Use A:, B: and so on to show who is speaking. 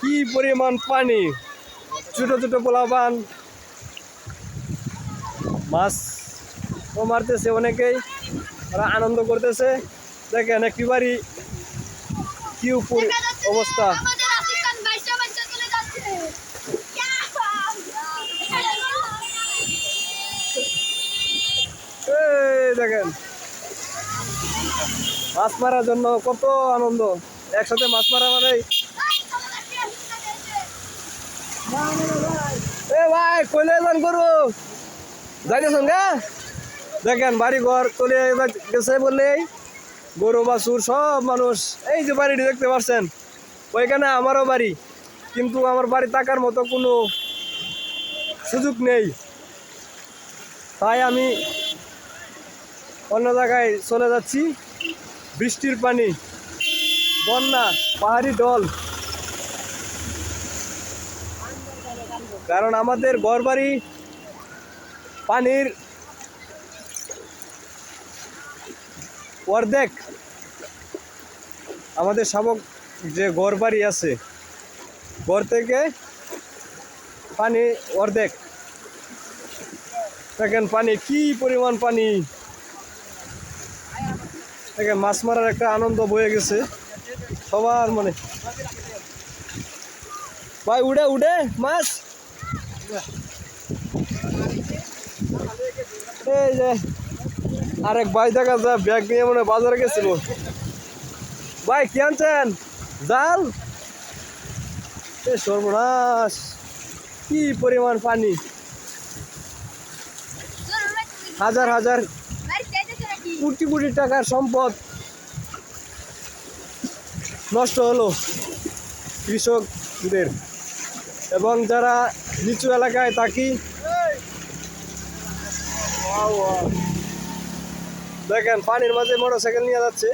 A: কি পরিমাণ পানি, ছোট ছোট পোলাপান। মাছ ও মারতেছে অনেকেই ওরা আনন্দ করতেছে। দেখেন বাড়ি, কি অবস্থা। দেখেন, মাছ মারার জন্য কত আনন্দ। একসাথে মাছ মারা মানে? এ ভাই, কইলে যান করব যাইতেছেন গা? দেখেন বাড়ি ঘর চলে গেছে বললেই গরু, বাছুর, সব মানুষ। এই যে বাড়িটি দেখতে পাচ্ছেন, ওইখানে আমারও বাড়ি। কিন্তু আমার বাড়ি থাকার মতো কোনো সুযোগ নেই। তাই আমি অন্য জায়গায় চলে যাচ্ছি। বৃষ্টির পানি। বন্যা, পাহাড়ি ডল কারণ আমাদের ঘরবাড়ি পানির অর্ধেক আমাদের শাবক যে ঘরবাড়ি আছে ঘর থেকে পানি অর্ধেক। দেখেন পানি, কি পরিমাণ পানি। দেখেন মাছ মারার একটা আনন্দ বয়ে গেছে। সবার মানে। ভাই উড়ে উড়ে মাছ। এই যে আরেক ভাই দেখা যায় ব্যাগ নিয়ে মনে বাজারে গেছিল। ভাই কি আনছেন? জাল এ সর্বনাশ। কি পরিমাণ পানি। হাজার হাজার। কোটি কোটি টাকার সম্পদ। নষ্ট হলো কৃষকদের এবং যারা নিচু এলাকায় থাকি দেখেন পানির মাঝে মোটরসাইকেল নিয়ে যাচ্ছে।